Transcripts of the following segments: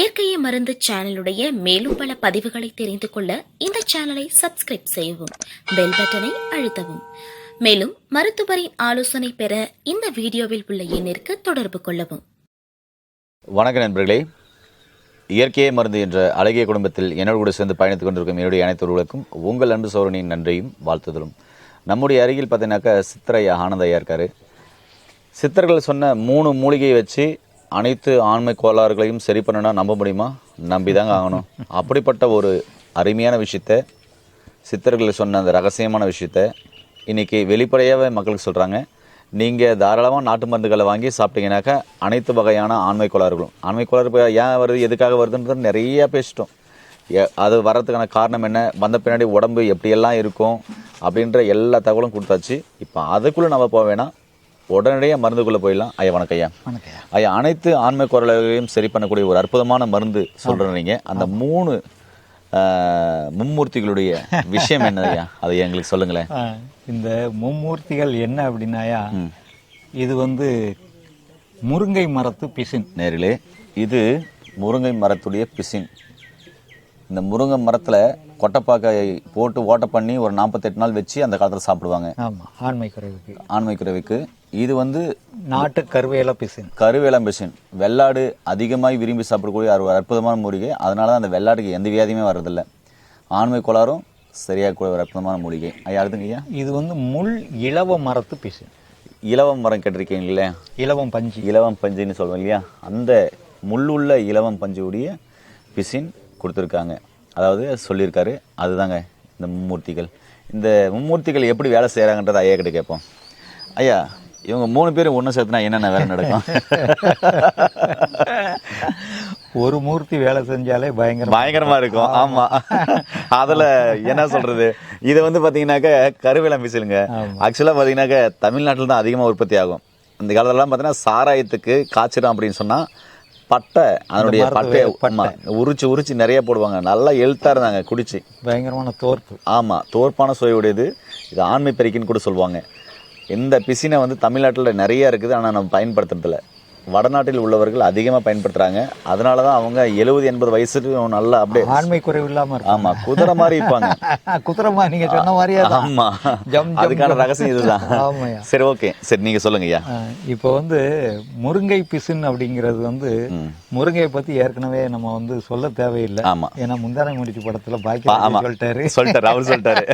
இயற்கையை மருந்து சேனலுடைய மேலும் பல பதிவுகளை தெரிந்து கொள்ள இந்த சேனலை சப்ஸ்கிரைப் செய்யவும் பெல் பட்டனை அழுத்தவும். மேலும் மருத்துவரின் ஆலோசனை பெற இந்த வீடியோவில் உள்ள எண்ணிற்கு தொடர்பு கொள்ளவும். வணக்க நண்பர்களே. இயற்கையை மருந்து என்ற அழகிய குடும்பத்தில் என்னோடு கூட சேர்ந்து பயணித்துக் கொண்டிருக்கும் என்னுடைய அனைத்து உங்கள் அன்பு சோழனின் நன்றியும் வாழ்த்துதலும். நம்முடைய அருகில் பார்த்தீங்கன்னாக்கா சித்தரையா ஆனந்தையா இருக்கார் இருக்காரு. சித்தர்கள் சொன்ன மூணு மூலிகையை வச்சு அனைத்து ஆண்மை கோளாறுகளையும் சரி பண்ணனா நம்ப முடியுமா? நம்பி தாங்க ஆகணும். அப்படிப்பட்ட ஒரு அருமையான விஷயத்த சித்தர்கள் சொன்ன அந்த ரகசியமான விஷயத்த இன்னைக்கு வெளிப்படையாகவே மக்களுக்கு சொல்கிறாங்க நீங்கள் தாராளமாக நாட்டு மருந்துகளை வாங்கி சாப்பிட்டீங்கன்னாக்கா அனைத்து வகையான ஆண்மை கோளாறுகளும். ஆண்மை கோளாறு ஏன் வருது எதுக்காக வருதுன்றது நிறையா பேசிட்டோம். எ- அது வர்றதுக்கான காரணம் என்ன? வந்த பின்னாடி உடம்பு எப்படியெல்லாம் இருக்கும்? அப்படின்ற எல்லா தகவலும் கொடுத்தாச்சு. இப்போ அதுக்குள்ளே நம்ம போக வேணாம். உடனடியாக மருந்துக்குள்ளே போயிடலாம். ஐயா வணக்கம் ஐயா. ஐயா. அனைத்து ஆண்மை குரல்களையும் சரி பண்ணக்கூடிய ஒரு அற்புதமான மருந்து சொல்கிறேன் நீங்கள் அந்த மூணு மும்மூர்த்திகளுடைய விஷயம் என்ன ஐயா? அதை எங்களுக்கு சொல்லுங்களேன். இந்த மும்மூர்த்திகள் என்ன அப்படின்னாயா இது வந்து முருங்கை மரத்து பிசின். நேரிலே இது முருங்கை மரத்துடைய பிசின். இந்த முருங்கை மரத்தில் கொட்டைப்பாக்காயை போட்டு ஓட்டை பண்ணி ஒரு நாற்பத்தெட்டு நாள் வச்சு அந்த காலத்தில் சாப்பிடுவாங்க. ஆமா ஆண்மை குறைவுக்கு. ஆண்மை குறைவுக்கு. இது வந்து நாட்டு கருவேல பிசின். கருவேலம் பிசின். வெள்ளாடு அதிகமாக விரும்பி சாப்பிடக்கூடிய ஒரு அற்புதமான மூலிகை. அதனால தான் அந்த வெள்ளாடுக்கு எந்த வியாதியுமே வர்றதில்ல. ஆண்மை கோளாறும் சரியாக கூட ஒரு அற்புதமான மூலிகை. ஐயா அடுத்துங்க ஐயா? இது வந்து முள் இலவ மரத்து பிசின். இலவம் மரம் கேட்டிருக்கீங்களே இலவம் பஞ்சு. இலவம் பஞ்சுன்னு சொல்லுவோம் இல்லையா? அந்த முள்ளுள்ள இலவம் பஞ்சு உடைய பிசின் கொடுத்துருக்காங்க. அதாவது சொல்லியிருக்காரு. அதுதாங்க இந்த மும்மூர்த்திகள். இந்த மும்மூர்த்திகள் எப்படி வேலை செய்கிறாங்கன்றதை ஐயா கிட்ட கேட்போம். ஐயா இவங்க மூணு பேரும் ஒன்று சேர்த்துனா என்னென்ன வேலை நடக்கும்? ஒரு மூர்த்தி வேலை செஞ்சாலே பயங்கரம் பயங்கரமா இருக்கும். ஆமா. அதுல என்ன சொல்றது? இது வந்து பாத்தீங்கன்னாக்க கருவேலம் பிசிலுங்க ஆக்சுவலா பாத்தீங்கன்னாக்க தமிழ்நாட்டில் தான் அதிகமா உற்பத்தி ஆகும். இந்த காலத்துலலாம் பாத்தீங்கன்னா சாராயத்துக்கு காய்ச்சிடும் அப்படின்னு சொன்னா பட்டை அதனுடைய பட்டையை உரிச்சு உரிச்சு நிறைய போடுவாங்க. நல்லா எழுத்தா இருந்தாங்க குடிச்சு. பயங்கரமான தோற்பு ஆமா தோற்பான சுவையுடையது இது ஆண்மை பெருக்கின்னு கூட சொல்லுவாங்க. இந்த பிசினை வந்து தமிழ்நாட்டில் நிறைய இருக்குது ஆனால் நம்ம பயன்படுத்துறதில்ல. வடநாட்டில் உள்ளவர்கள் அதிகமாக பயன்படுத்துறாங்க. அதனால தான் அவங்க எழுபது எண்பது வயசுக்கு நல்லா அப்படியே ஆண்மை குறைவு இல்லாம ஆமா குதிரை மாதிரி இருப்பாங்க. குதிரமா நீங்க சொன்ன மாதிரியே தான். ஆமா. ஜம், அதுக்கான. ரகசியம் இதுதான். சரி ஓகே. சரி நீங்க சொல்லுங்க ஐயா. இப்போ வந்து முருங்கை பிசின் அப்படிங்கிறது வந்து முருங்கையை பத்தி ஏற்கனவே நம்ம வந்து சொல்ல தேவையில்லை. ஆமா. ஏன்னா முந்தானை முடிச்சு படத்துல பாக்கி சொல்லிட்டாரு. சொல்லிட்டாரு அவர் சொல்லிட்டாரு.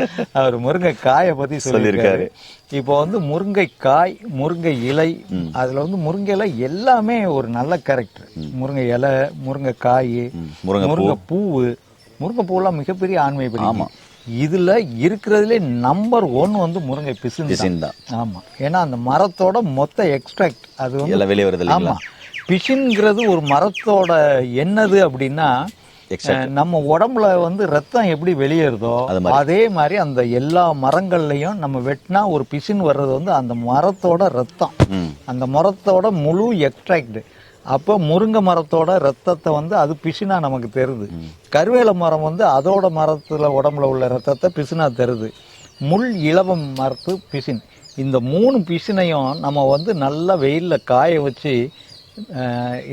அவர் முருங்கை காயை பத்தி சொல்லியிருக்காரு. இப்போ வந்து முருங்கை காய் முருங்கை இலை அதுல வந்து முருங்கை இலை எல்லாமே ஒரு நல்ல கேரக்டர் முருங்கை இலை முருங்கை காய் முருங்கை பூவு முருங்கை பூவெல்லாம் மிகப்பெரிய ஆண்மை ஆமா. இதுல இருக்கிறதுலே நம்பர் ஒன் வந்து முருங்கை பிசின் தான். ஆமா. ஏன்னா அந்த மரத்தோட மொத்த எக்ஸ்ட்ராக்ட் அது வந்து வெளியே வருது ஆமா. பிசின்ங்கிறது ஒரு மரத்தோட என்னது அப்படின்னா நம்ம உடம்புல வந்து ரத்தம் எப்படி வெளியேறுதோ அதே மாதிரி. அந்த எல்லா மரங்கள்லயும் நம்ம வெட்டினா ஒரு பிசின் வர்றது வந்து அந்த மரத்தோட ரத்தம். அந்த மரத்தோட முழு எக்ஸ்ட்ராக்ட் அப்போ முருங்கை மரத்தோட ரத்தத்தை வந்து அது பிசினா நமக்கு தருது கருவேல மரம் வந்து அதோட மரத்துல உடம்புல உள்ள ரத்தத்தை பிசினா தருது முள் இலவம் மரத்து பிசின் இந்த மூணு பிசினையும் நம்ம வந்து நல்லா வெயில்ல காய வச்சு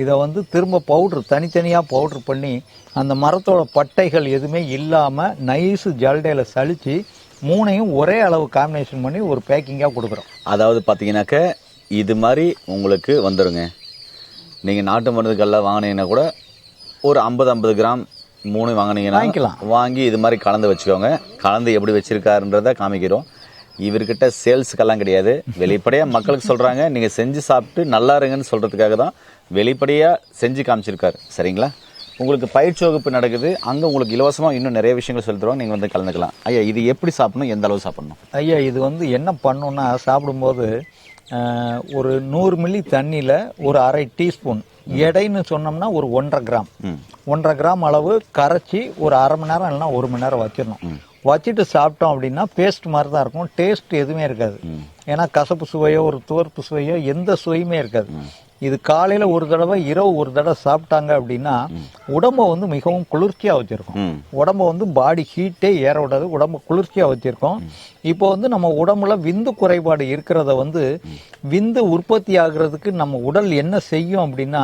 இதை வந்து திரும்ப பவுட்ரு தனித்தனியாக பவுட்ரு பண்ணி அந்த மரத்தோட பட்டைகள் எதுவுமே இல்லாமல் நைஸு ஜல்டையில் சலிச்சு மூணையும் ஒரே அளவு காம்பினேஷன் பண்ணி ஒரு பேக்கிங்காக கொடுக்குறோம். அதாவது பார்த்தீங்கன்னாக்க இது மாதிரி உங்களுக்கு வந்துருங்க. நீங்கள் நாட்டு மருந்துகள்லாம் வாங்கினீங்கன்னா கூட ஒரு ஐம்பது ஐம்பது கிராம் மூணு வாங்கினீங்கன்னா வாங்கிக்கலாம். வாங்கி இது மாதிரி கலந்து வச்சுக்கோங்க. கலந்து எப்படி வச்சிருக்காருன்றத காமிக்கிறோம். இவர்கிட்ட சேல்ஸுக்கெல்லாம் கிடையாது. வெளிப்படையாக மக்களுக்கு சொல்கிறாங்க நீங்கள் செஞ்சு சாப்பிட்டு நல்லா இருங்கன்னு சொல்கிறதுக்காக தான் வெளிப்படையாக செஞ்சு காமிச்சிருக்காரு. சரிங்களா? உங்களுக்கு பயிற்சி வகுப்பு நடக்குது. அங்கே உங்களுக்கு இலவசமாக இன்னும் நிறைய விஷயங்கள் சொல்லி தருவாங்க நீங்கள் வந்து கலந்துக்கலாம். ஐயா இது எப்படி சாப்பிடணும்? எந்த அளவு சாப்பிடணும்? ஐயா இது வந்து என்ன பண்ணுன்னா சாப்பிடும்போது ஒரு நூறு மில்லி தண்ணியில் ஒரு அரை டீஸ்பூன் எடைன்னு சொன்னோம்னா ஒரு ஒன்றரை கிராம். ஒன்றரை கிராம் அளவு கரைச்சி ஒரு அரை மணி நேரம் இல்லைன்னா ஒரு மணி நேரம் வச்சிடணும். வச்சுட்டு சாப்பிட்டோம் அப்படின்னா பேஸ்ட் மாதிரி தான் இருக்கும். டேஸ்ட் எதுவுமே இருக்காது. ஏன்னா கசப்பு சுவையோ ஒரு துவர்ப்பு சுவையோ எந்த சுவையுமே இருக்காது. இது காலையில ஒரு தடவை இரவு ஒரு தடவை சாப்பிட்டாங்க அப்படின்னா உடம்ப வந்து மிகவும் குளிர்ச்சியா வச்சிருக்கும். உடம்ப வந்து பாடி ஹீட்டே ஏற விடாது உடம்ப குளிர்ச்சியா வச்சிருக்கோம். இப்போ வந்து நம்ம உடம்புல விந்து குறைபாடு இருக்கிறத வந்து விந்து உற்பத்தி ஆகுறதுக்கு நம்ம உடல் என்ன செய்யும் அப்படின்னா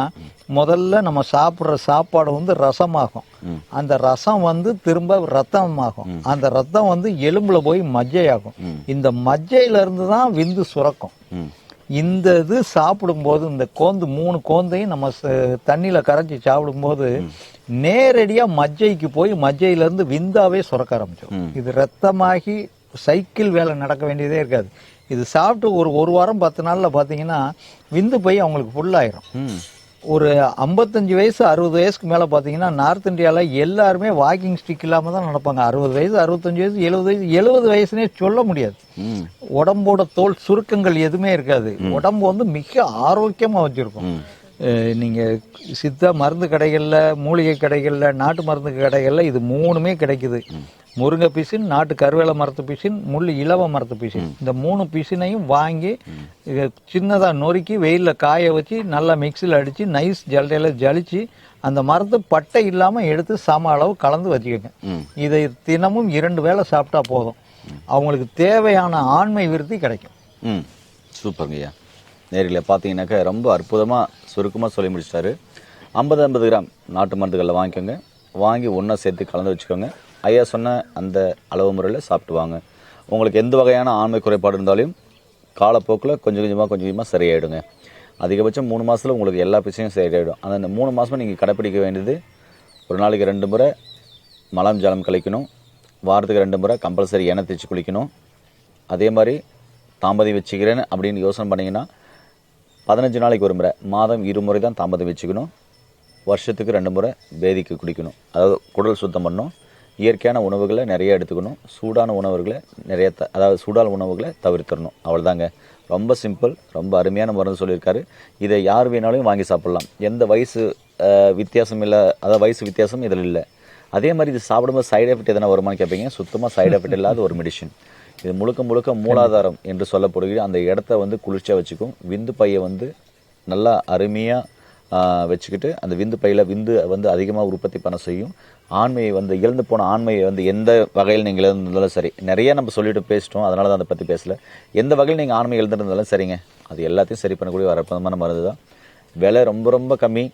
முதல்ல நம்ம சாப்பிடுற சாப்பாடு வந்து ரசமாகும். அந்த ரசம் வந்து திரும்ப ரத்தமாகும். அந்த ரத்தம் வந்து எலும்புல போய் மஜ்ஜையாகும். இந்த மஜ்ஜையில இருந்து தான் விந்து சுரக்கும். இந்த இது சாப்பிடும்போது இந்த கோந்து மூணு கோந்தையும் நம்ம தண்ணியில கரைச்சி சாப்பிடும்போது நேரடியா மஜ்ஜைக்கு போய் மஜ்ஜையில இருந்து விந்தாவே சுரக்க ஆரம்பிச்சிடும். இது ரத்தமாகி சைக்கிள் வேலை நடக்க வேண்டியதே இருக்காது. இது சாப்பிட்டு ஒரு ஒரு வாரம் பத்து நாள்ல பாத்தீங்கன்னா விந்து போய் அவங்களுக்கு ஃபுல்லாயிரும் ஒரு ஐம்பத்தஞ்சு வயசு அறுபது வயசுக்கு மேல பாத்தீங்கன்னா நார்த் இந்தியால எல்லாருமே வாக்கிங் ஸ்டிக் இல்லாம தான் நடப்பாங்க. அறுபது வயசு அறுபத்தஞ்சு வயசு எழுபது வயசு எழுபது வயசுனே சொல்ல முடியாது. உடம்போட தோல் சுருக்கங்கள் எதுவுமே இருக்காது. உடம்பு வந்து மிக ஆரோக்கியமா வச்சிருக்கும். நீங்கள் சித்தா மருந்து கடைகளில் மூலிகை கடைகளில் நாட்டு மருந்து கடைகளில் இது மூணுமே கிடைக்குது. முருங்கை பிசின் நாட்டு கருவேல மரத்து பிசின் முள் இலவ மரத்து பிசின். இந்த மூணு பிசினையும் வாங்கி சின்னதாக நொறுக்கி வெயிலில் காய வச்சு நல்லா மிக்சியில் அடித்து நைஸ் ஜல்டையில் ஜலிச்சு அந்த மருந்து பட்டை இல்லாமல் எடுத்து சம அளவு கலந்து வச்சுக்கோங்க. இதை தினமும் இரண்டு வேளை சாப்பிட்டா போதும். அவங்களுக்கு தேவையான ஆண்மை விருத்தி கிடைக்கும். ம். சூப்பருங்க ஐயா நேரில் பார்த்தீங்கன்னாக்கா ரொம்ப அற்புதமாக சுருக்கமாக சொல்லி முடிச்சிட்டாரு. ஐம்பது ஐம்பது கிராம் நாட்டு மருந்துகளில் வாங்கிக்கோங்க. வாங்கி ஒன்றா சேர்த்து கலந்து வச்சுக்கோங்க. ஐயா சொன்ன அந்த அளவு முறையில் சாப்பிட்டு வாங்க. உங்களுக்கு எந்த வகையான ஆண்மை குறைபாடு இருந்தாலும் காலப்போக்கில் கொஞ்சம் கொஞ்சமாக கொஞ்சம் கொஞ்சமாக சரியாயிடுங்க. அதிகபட்சம் மூணு மாதத்தில் உங்களுக்கு எல்லா பிரச்சனையும் சரியாயிடும். அந்த மூணு மாதமும் நீங்கள் கடைப்பிடிக்க வேண்டியது ஒரு நாளைக்கு ரெண்டு முறை மலம் ஜலம் கழிக்கணும். வாரத்துக்கு ரெண்டு முறை கம்பல்சரி எண்ணெய் தேய்ச்சி குளிக்கணும். அதே மாதிரி தாம்பதி வச்சுக்கிறேன்னு அப்படின்னு யோசனை பண்ணீங்கன்னா பதினஞ்சு நாளைக்கு ஒரு முறை மாதம் இருமுறை தான் தாமதம் வச்சுக்கணும். வருஷத்துக்கு ரெண்டு முறை வேதிக்கு குடிக்கணும். அதாவது குடல் சுத்தம் பண்ணணும். இயற்கையான உணவுகளை நிறைய எடுத்துக்கணும். சூடான உணவுகளை நிறைய த அதாவது சூடான உணவுகளை தவிர்த்திடணும். அவ்வளோதாங்க ரொம்ப சிம்பிள் ரொம்ப அருமையான மருந்து சொல்லியிருக்காரு. இதை யார் வேணாலும் வாங்கி சாப்பிட்லாம். எந்த வயசு வித்தியாசம் இல்லை அதாவது வயசு வித்தியாசம் இதில் இல்லை. அதே மாதிரி இது சாப்பிடும்போது சைடு எஃபெக்ட் எதனா வருமான்னு கேட்பீங்க சுத்தமாக சைடு எஃபெக்ட் இல்லாத ஒரு மெடிஷன் இது முழுக்க முழுக்க மூலாதாரம் என்று சொல்லப்படுகிற அந்த இடத்த வந்து குளிர்ச்சியாக வச்சுக்கும். விந்து பையை வந்து நல்லா அருமையாக வச்சுக்கிட்டு அந்த விந்து பையில் விந்து வந்து அதிகமாக உற்பத்தி பண்ண செய்யும். ஆண்மையை வந்து இழந்து போன ஆண்மையை வந்து எந்த வகையில் நீங்கள் இழந்திருந்தாலும் சரி நிறைய நம்ம சொல்லிட்டு பேசிட்டோம் அதனால தான் அதை பற்றி பேசல. எந்த வகையில் நீங்கள் ஆண்மை இழந்துருந்தாலும் சரிங்க அது எல்லாத்தையும் சரி பண்ணக்கூடிய ஒரு அற்புதமான மருந்து தான் விலை ரொம்ப ரொம்ப கம்மி.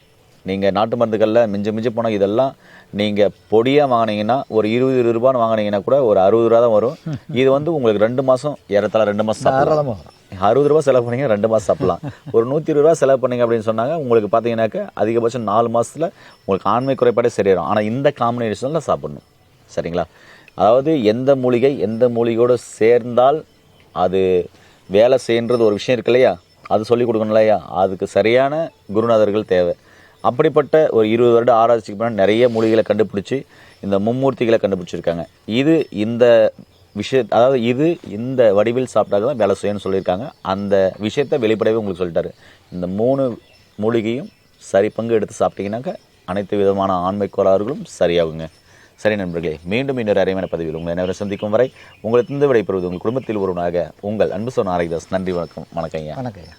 நீங்கள் நாட்டு மருந்துகளில் மிஞ்சி மிஞ்சி போனால் இதெல்லாம் நீங்கள் பொடியாக வாங்கினீங்கன்னா ஒரு இருபது இருபது ரூபான்னு வாங்கினீங்கன்னா கூட ஒரு அறுபது ரூபா தான் வரும். இது வந்து உங்களுக்கு ரெண்டு மாதம் ஏறத்தாழ ரெண்டு மாதம் சாப்பிடலாம். அறுபது ரூபா செலவு பண்ணீங்க ரெண்டு மாதம் சாப்பிடலாம். ஒரு நூற்றி இருபது ரூபா செலவு பண்ணீங்க அப்படின்னு சொன்னாங்க உங்களுக்கு பார்த்தீங்கன்னாக்க அதிகபட்சம் நாலு மாசத்துல உங்களுக்கு ஆண்மை குறைபாடே சரியாயிடும் ஆனால் இந்த காம்பினேஷனில் சாப்பிடணும். சரிங்களா? அதாவது எந்த மூலிகை எந்த மூலிகையோடு சேர்ந்தால் அது வேலை செய்யன்றது ஒரு விஷயம் இருக்கு இல்லையா? அது சொல்லி கொடுக்கணும் இல்லையா? அதுக்கு சரியான குருநாதர்கள் தேவை. அப்படிப்பட்ட ஒரு இருபது வருட ஆராய்ச்சிக்கு முன்னாடி நிறைய மூலிகளை கண்டுபிடிச்சி இந்த மும்மூர்த்திகளை கண்டுபிடிச்சிருக்காங்க. இது இந்த விஷய அதாவது இது இந்த வடிவில் சாப்பிட்டாக்க தான் வேலை செய்யணும்னு சொல்லியிருக்காங்க. அந்த விஷயத்தை வெளிப்படவே உங்களுக்கு சொல்லிட்டாரு. இந்த மூணு மூலிகையும் சரி பங்கு எடுத்து சாப்பிட்டீங்கன்னாக்க அனைத்து விதமான ஆண்மை கோளாறுகளும் சரியாகுங்க. சரி நண்பர்களே மீண்டும் இன்னொரு அரைமணி பதிவில் உங்களை அனைவரும் சந்திக்கும் வரை உங்களுக்கு விடைபெறுவது உங்கள் குடும்பத்தில் ஒருவனாக உங்கள் அன்பு சொன்ன ஆரோக்கியதாஸ் நன்றி வணக்கம். வணக்கம் ஐயா. வணக்கம் ஐயா.